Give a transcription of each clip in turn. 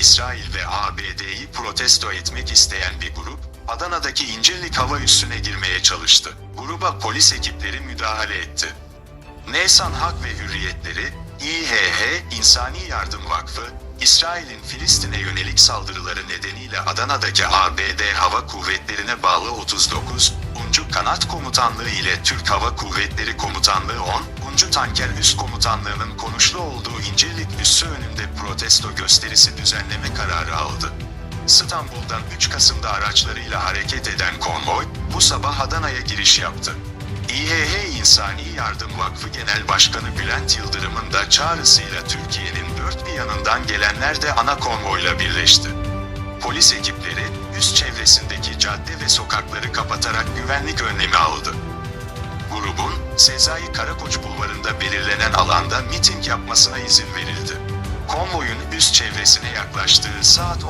İsrail ve ABD'yi protesto etmek isteyen bir grup, Adana'daki İncirlik hava üssüne girmeye çalıştı. Gruba polis ekipleri müdahale etti. Nesan Hak ve Hürriyetleri, İHH İnsani Yardım Vakfı, İsrail'in Filistin'e yönelik saldırıları nedeniyle Adana'daki ABD Hava Kuvvetleri'ne bağlı 39. Uncu Kanat Komutanlığı ile Türk Hava Kuvvetleri Komutanlığı 10. Uncu Tanker Üst Komutanlığı'nın konuşlu olduğu İncirlik üssü önünde protesto gösterisi düzenleme kararı aldı. İstanbul'dan 3 Kasım'da araçlarıyla hareket eden konvoy, bu sabah Adana'ya giriş yaptı. İHH İnsani Yardım Vakfı Genel Başkanı Bülent Yıldırım'ın da çağrısıyla Türkiye'nin dört bir yanından gelenler de ana konvoyla birleşti. Polis ekipleri, üst çevresindeki cadde ve sokakları kapatarak güvenlik önlemi aldı. Sezai Karakoç Bulvarı'nda belirlenen alanda miting yapmasına izin verildi. Konvoyun üst çevresine yaklaştığı saat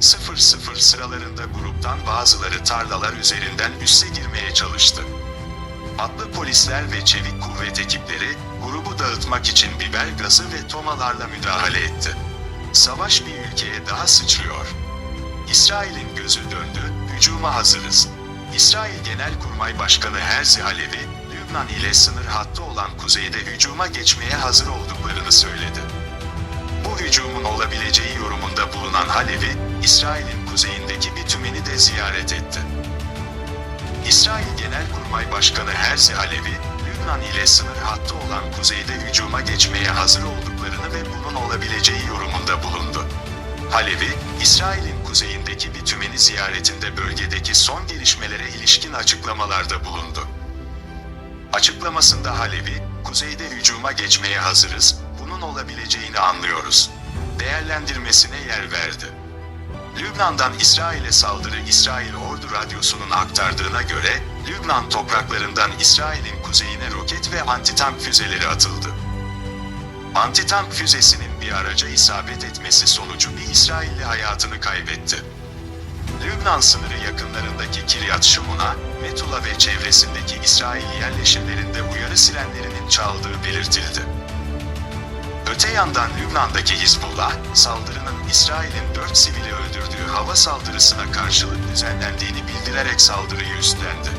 14.00 sıralarında gruptan bazıları tarlalar üzerinden üsse girmeye çalıştı. Atlı polisler ve çevik kuvvet ekipleri grubu dağıtmak için biber gazı ve tomalarla müdahale etti. Savaş bir ülkeye daha sıçrıyor. İsrail'in gözü döndü, hücuma hazırız. İsrail Genelkurmay Başkanı Herzi Halevi, Lübnan ile sınır hattı olan kuzeyde hücuma geçmeye hazır olduklarını söyledi. Bu hücumun olabileceği yorumunda bulunan Halevi, İsrail'in kuzeyindeki bir tümeni de ziyaret etti. İsrail Genelkurmay Başkanı Herzi Halevi, Lübnan ile sınır hattı olan kuzeyde hücuma geçmeye hazır olduklarını ve bunun olabileceği yorumunda bulundu. Halevi, İsrail'in kuzeyindeki bir tümeni ziyaretinde bölgedeki son gelişmelere ilişkin açıklamalarda bulundu. Açıklamasında Halevi, kuzeyde hücuma geçmeye hazırız, bunun olabileceğini anlıyoruz. Değerlendirmesine yer verdi. Lübnan'dan İsrail'e saldırı İsrail Ordu Radyosu'nun aktardığına göre, Lübnan topraklarından İsrail'in kuzeyine roket ve antitank füzeleri atıldı. Antitank füzesinin bir araca isabet etmesi sonucu bir İsrailli hayatını kaybetti. Lübnan sınırı yakınlarındaki Kiryat Şimon'a, Metula ve çevresindeki İsrail yerleşimlerinde uyarı sirenlerinin çaldığı belirtildi. Öte yandan Lübnan'daki Hizbullah, saldırının İsrail'in 4 sivili öldürdüğü hava saldırısına karşılık düzenlendiğini bildirerek saldırıyı üstlendi.